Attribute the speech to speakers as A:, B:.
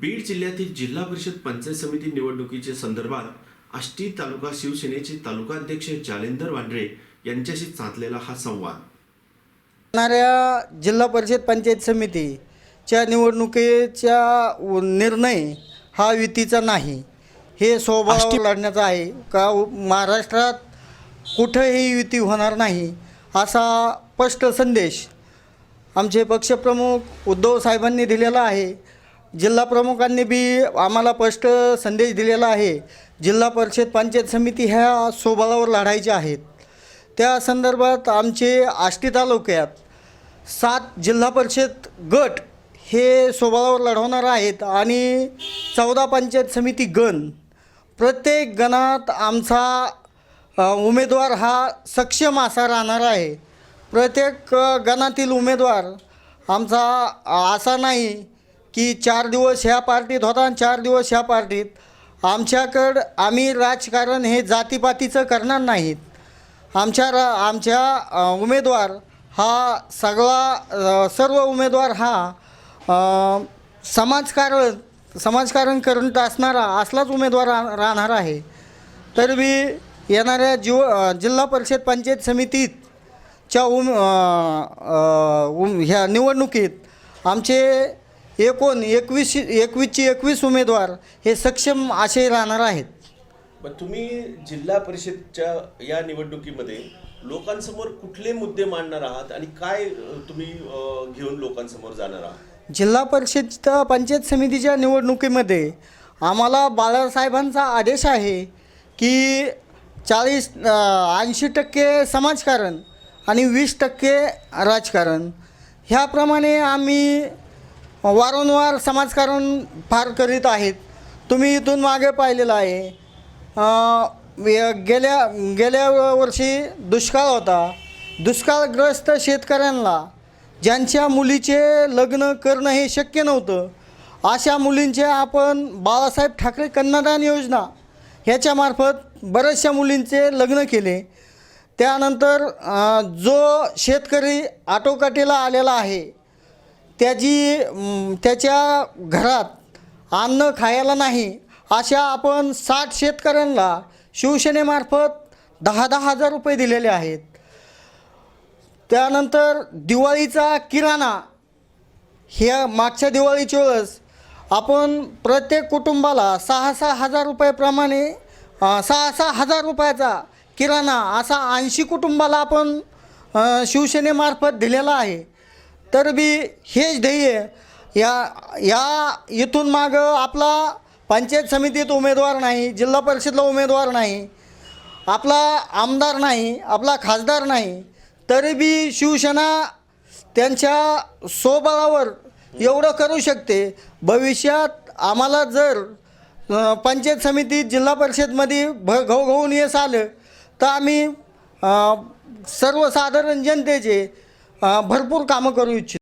A: बीड जिल्ह्यातील जिल्हा परिषद पंचायत समिती निवडणुकीच्या संदर्भात आष्टी तालुका शिवसेनेचे तालुकाध्यक्ष जालेंदर वांड्रे यांच्याशी साधलेला हा संवाद.
B: येणाऱ्या जिल्हा परिषद पंचायत समितीच्या निवडणुकीचा निर्णय हा युतीचा नाही. हे स्वभाव लढण्याचा आहे. का महाराष्ट्रात कुठंही युती होणार नाही असा स्पष्ट संदेश आमचे पक्षप्रमुख उद्धव साहेबांनी दिलेला आहे. जिल्हा प्रमुखांनी बी आम्हाला स्पष्ट संदेश दिलेला आहे. जिल्हा परिषद पंचायत समिती ह्या स्वबळावर लढायच्या आहेत. त्या संदर्भात आमचे आष्टी तालुक्यात सात जिल्हा परिषद गट हे स्वबळावर लढवणार आहेत आणि चौदा पंचायत समिती गण. प्रत्येक गणात आमचा उमेदवार हा सक्षम असा राहणार आहे. प्रत्येक गणातील उमेदवार आमचा असा नाही की चार दिवस ह्या पार्टीत होता आणि चार दिवस ह्या पार्टीत. आमच्याकडं आम्ही राजकारण हे जातीपातीचं करणार नाहीत. आमच्या रा आमच्या उमेदवार हा सगळा सर्व उमेदवार हा समाजकारण समाजकारण करत असणारा असलाच उमेदवार रा राहणार आहे. तर मी येणाऱ्या जीव जिल्हा परिषद पंचायत समितीत च्या उम उम ह्या निवडणुकीत आमचे एकूण एकवीस एकवीसची एकवीस उमेदवार हे सक्षम असे राहणार आहेत.
C: पण तुम्ही जिल्हा परिषदच्या या निवडणुकीमध्ये लोकांसमोर कुठले मुद्दे मांडणार आहात आणि काय तुम्ही अ, घेऊन लोकांसमोर जाणार आहात?
B: जिल्हा परिषद पंचायत समितीच्या निवडणुकीमध्ये आम्हाला बाळासाहेबांचा आदेश आहे की चाळीस ऐंशी टक्के समाजकारण आणि वीस टक्के राजकारण. ह्याप्रमाणे आम्ही वारंवार समाजकारण फार करीत आहेत. तुम्ही इथून मागे पाहिलेलं आहे. गेल्या गेल्या वर्षी दुष्काळ होता. दुष्काळग्रस्त शेतकऱ्यांना ज्यांच्या मुलीचे लग्न करणं हे शक्य नव्हतं अशा मुलींचे आपण बाळासाहेब ठाकरे कन्यादान योजना ह्याच्यामार्फत बऱ्याचशा मुलींचे लग्न केले. त्यानंतर जो शेतकरी आटोकाटीला आलेला आहे त्याची त्याच्या घरात अन्न खायला नाही अशा आपण साठ शेतकऱ्यांना शिवसेनेमार्फत दहा दहा हजार रुपये दिलेले आहेत. त्यानंतर दिवाळीचा किराणा ह्या मागच्या दिवाळीच्या वेळेस आपण प्रत्येक कुटुंबाला सहा सहा हजार रुपयाप्रमाणे सहा सहा हजार रुपयाचा किराणा असा ऐंशी कुटुंबाला आपण शिवसेनेमार्फत दिलेला आहे. तर बी हेच ध्येय या या इथून मागं आपला पंचायत समितीत उमेदवार नाही जिल्हा परिषदला उमेदवार नाही आपला आमदार नाही आपला खासदार नाही तरी बी शिवसेना त्यांच्या स्वबळावर एवढं करू शकते. भविष्यात आम्हाला जर पंचायत समितीत जिल्हा परिषदमध्ये भ घवघवून येस आलं तर आम्ही सर्वसाधारण जनतेचे अ, भरपूर कामं करू इच्छितो